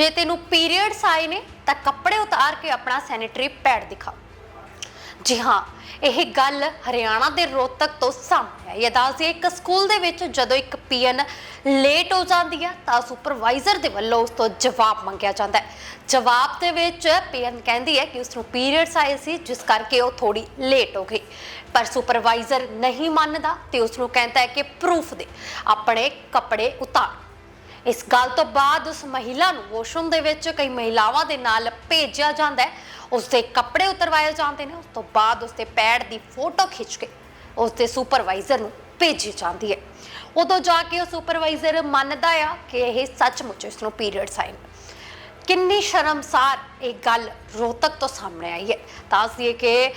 ਜੇ ਤੈਨੂੰ ਪੀਰੀਅਡਸ ਆਏ ਨੇ, ਤਾਂ ਕੱਪੜੇ ਉਤਾਰ ਕੇ ਆਪਣਾ ਸੈਨੀਟਰੀ ਪੈਡ ਦਿਖਾ। ਜੀ ਹਾਂ, ਇਹ ਗੱਲ ਹਰਿਆਣਾ ਦੇ ਰੋਹਤਕ ਤੋਂ ਸਾਹਮਣੇ ਆਈ ਹੈ। ਦੱਸਦੀ ਇੱਕ ਸਕੂਲ ਦੇ ਵਿੱਚ ਜਦੋਂ ਇੱਕ ਪੀਐਨ ਲੇਟ ਹੋ ਜਾਂਦੀ ਹੈ, ਤਾਂ ਸੁਪਰਵਾਈਜ਼ਰ ਦੇ ਵੱਲੋਂ ਉਸ ਤੋਂ ਜਵਾਬ ਮੰਗਿਆ ਜਾਂਦਾ ਹੈ। ਜਵਾਬ ਦੇ ਵਿੱਚ ਪੀਐਨ ਕਹਿੰਦੀ ਹੈ ਕਿ ਉਸ ਨੂੰ ਪੀਰੀਅਡਸ ਆਏ ਸੀ, ਜਿਸ ਕਰਕੇ ਉਹ ਥੋੜੀ ਲੇਟ ਹੋ ਗਈ। ਪਰ ਸੁਪਰਵਾਈਜ਼ਰ ਨਹੀਂ ਮੰਨਦਾ ਤੇ ਉਸ ਨੂੰ ਕਹਿੰਦਾ ਹੈ ਕਿ ਪ੍ਰੂਫ ਦੇ, ਆਪਣੇ ਕੱਪੜੇ ਉਤਾਰ। ਇਸ ਗੱਲ ਤੋਂ ਬਾਅਦ ਉਸ ਮਹਿਲਾ ਨੂੰ ਵਾਸ਼ਰੂਮ ਦੇ ਵਿੱਚ ਕਈ ਮਹਿਲਾਵਾਂ ਦੇ ਨਾਲ ਭੇਜਿਆ ਜਾਂਦਾ ਹੈ। ਉਸ ਦੇ ਕੱਪੜੇ ਉਤਰਵਾਏ ਜਾਂਦੇ ਨੇ, ਉਸ ਤੋਂ ਬਾਅਦ ਉਸ ਦੇ ਪੈਡ ਦੀ ਫੋਟੋ ਖਿੱਚ ਕੇ ਉਸ ਦੇ ਸੁਪਰਵਾਈਜ਼ਰ ਨੂੰ ਭੇਜੀ ਜਾਂਦੀ ਹੈ। ਉਦੋਂ ਜਾ ਕੇ ਉਹ ਸੁਪਰਵਾਈਜ਼ਰ ਮੰਨਦਾ ਆ ਕਿ ਇਹ ਸੱਚਮੁੱਚ ਇਸ ਨੂੰ ਪੀਰੀਅਡਸ ਆਏ ਕਿੰਨੀ ਸ਼ਰਮਸਾਰ ਇਹ ਗੱਲ ਰੋਹਤਕ ਤੋਂ ਸਾਹਮਣੇ ਆਈ ਹੈ। ਤਾਂ ਅਸੀਂ ਕਿ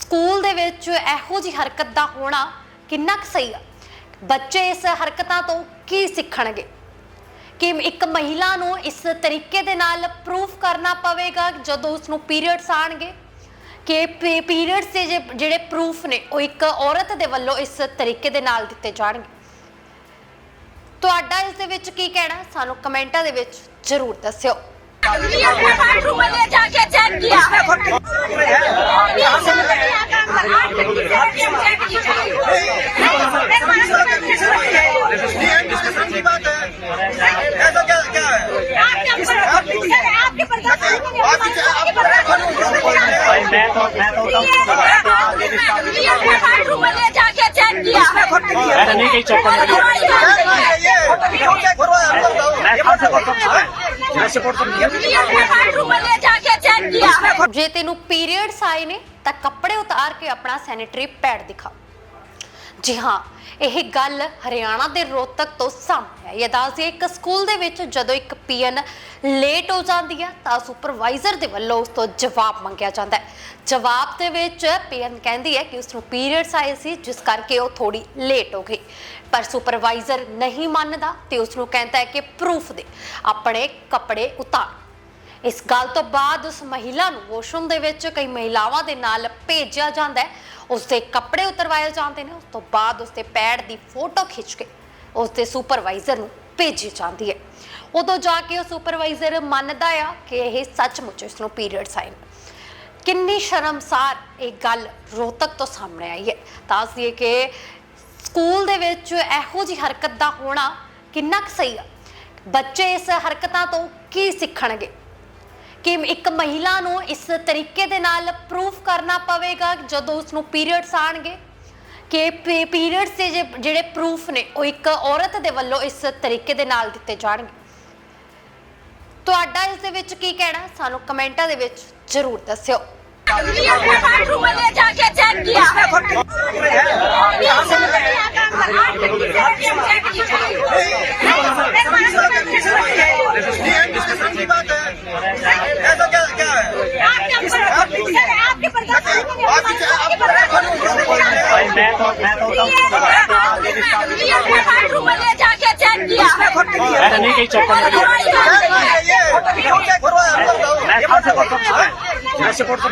ਸਕੂਲ ਦੇ ਵਿੱਚ ਇਹੋ ਜੀ ਹਰਕਤ ਦਾ ਹੋਣਾ ਕਿੰਨਾ ਕੁ ਸਹੀ ਆ? ਬੱਚੇ ਇਸ ਹਰਕਤਾਂ ਤੋਂ ਕੀ ਸਿੱਖਣਗੇ? ਕਿ ਇੱਕ ਮਹਿਲਾ ਨੂੰ ਇਸ ਤਰੀਕੇ ਦੇ ਨਾਲ ਪ੍ਰੂਫ ਕਰਨਾ ਪਵੇਗਾ ਜਦੋਂ ਉਸ ਨੂੰ ਪੀਰੀਅਡਸ ਆਣਗੇ ਕਿ ਪੀਰੀਅਡਸ ਦੇ ਜਿਹੜੇ ਪ੍ਰੂਫ ਨੇ, ਉਹ ਇੱਕ ਔਰਤ ਦੇ ਵੱਲੋਂ ਇਸ ਤਰੀਕੇ ਦੇ ਨਾਲ ਦਿੱਤੇ ਜਾਣਗੇ। ਤੁਹਾਡਾ ਇਸ ਦੇ ਵਿੱਚ ਕੀ ਕਹਿਣਾ? ਸਾਨੂੰ ਕਮੈਂਟਾਂ ਦੇ ਵਿੱਚ ਜ਼ਰੂਰ ਦੱਸਿਓ। मैं तो मैं तो बाथरूम में ले जाके चेक किया मैंने नहीं कही चौपन ये क्यों क्या करवाया आप बताओ मैं कहाँ से बोल सकता हूँ मैं सपोर्ट कर बाथरूम में ले जाके चेक किया ਜੇ ਤੈਨੂੰ ਪੀਰੀਅਡਸ ਆਏ ਨੇ ਤਾਂ ਕੱਪੜੇ ਉਤਾਰ ਕੇ ਆਪਣਾ ਸੈਨੀਟਰੀ ਪੈਡ ਦਿਖਾ ਜੀ ਹਾਂ, ਇਹ ਗੱਲ ਹਰਿਆਣਾ ਦੇ ਰੋਹਤਕ ਤੋਂ ਸਾਹਮਣੇ ਆਈ ਹੈ। ਦੱਸਦੀ ਇੱਕ ਸਕੂਲ ਦੇ ਵਿੱਚ ਜਦੋਂ ਇੱਕ ਪੀਐਨ ਲੇਟ ਹੋ ਜਾਂਦੀ ਹੈ, ਤਾਂ ਸੁਪਰਵਾਈਜ਼ਰ ਦੇ ਵੱਲੋਂ ਉਸ ਤੋਂ ਜਵਾਬ ਮੰਗਿਆ ਜਾਂਦਾ ਹੈ। ਜਵਾਬ ਦੇ ਵਿੱਚ ਪੀਐਨ ਕਹਿੰਦੀ ਹੈ ਕਿ ਉਸ ਨੂੰ ਪੀਰੀਅਡਸ ਆਏ ਸੀ, ਜਿਸ ਕਰਕੇ ਉਹ ਥੋੜੀ ਲੇਟ ਹੋ ਗਈ। ਪਰ ਸੁਪਰਵਾਈਜ਼ਰ ਨਹੀਂ ਮੰਨਦਾ ਤੇ ਉਸ ਨੂੰ ਕਹਿੰਦਾ ਹੈ ਕਿ ਪ੍ਰੂਫ ਦੇ ਆਪਣੇ ਕੱਪੜੇ ਉਤਾਰ। ਇਸ ਗੱਲ ਤੋਂ ਬਾਅਦ ਉਸ ਮਹਿਲਾ ਨੂੰ ਵਾਸ਼ਰੂਮ ਦੇ ਵਿੱਚ ਕਈ ਮਹਿਲਾਵਾਂ ਦੇ ਨਾਲ ਭੇਜਿਆ ਜਾਂਦਾ ਹੈ। ਉਸ ਦੇ ਕੱਪੜੇ ਉਤਰਵਾਏ ਜਾਂਦੇ ਨੇ, ਉਸ ਤੋਂ ਬਾਅਦ ਉਸ ਦੇ ਪੈਡ ਦੀ ਫੋਟੋ ਖਿੱਚ ਕੇ ਉਸ ਦੇ ਸੁਪਰਵਾਈਜ਼ਰ ਨੂੰ ਭੇਜੀ ਜਾਂਦੀ ਹੈ। ਉਦੋਂ ਜਾ ਕੇ ਉਹ ਸੁਪਰਵਾਈਜ਼ਰ ਮੰਨਦਾ ਆ ਕਿ ਇਹ ਸੱਚਮੁੱਚ ਇਸ ਨੂੰ ਪੀਰੀਅਡਸ ਆਏ ਨੇ ਕਿੰਨੀ ਸ਼ਰਮਸਾਰ ਇਹ ਗੱਲ ਰੋਹਤਕ ਤੋਂ ਸਾਹਮਣੇ ਆਈ ਹੈ। ਦੱਸਦੀਏ ਕਿ ਸਕੂਲ ਦੇ ਵਿੱਚ ਇਹੋ ਜੀ ਹਰਕਤ ਦਾ ਹੋਣਾ ਕਿੰਨਾ ਕੁ ਸਹੀ ਆ। ਬੱਚੇ ਇਸ ਹਰਕਤਾਂ ਤੋਂ ਕੀ ਸਿੱਖਣਗੇ? ਕਿ ਇੱਕ ਮਹਿਲਾ ਨੂੰ ਇਸ ਤਰੀਕੇ ਦੇ ਨਾਲ ਪ੍ਰੂਫ ਕਰਨਾ ਪਵੇਗਾ ਜਦੋਂ ਉਸ ਨੂੰ ਪੀਰੀਅਡਸ ਆਣਗੇ। ਕਿ ਪੀਰੀਅਡਸ ਦੇ ਜਿਹੜੇ ਪ੍ਰੂਫ ਨੇ, ਉਹ ਇੱਕ ਔਰਤ ਦੇ ਵੱਲੋਂ ਇਸ ਤਰੀਕੇ ਦੇ ਨਾਲ ਦਿੱਤੇ ਜਾਣਗੇ। ਤੁਹਾਡਾ ਇਸ ਦੇ ਵਿੱਚ ਕੀ ਕਹਿਣਾ? ਸਾਨੂੰ ਕਮੈਂਟਾਂ ਦੇ ਵਿੱਚ ਜ਼ਰੂਰ ਦੱਸਿਓ। मैं तो मैं तो बाथरूम में ले जाके चेक किया मैंने नहीं कही चौपन ये क्यों क्या करवाया आप बताओ मैं कहाँ से बोल सकता हूँ मैं सपोर्ट कर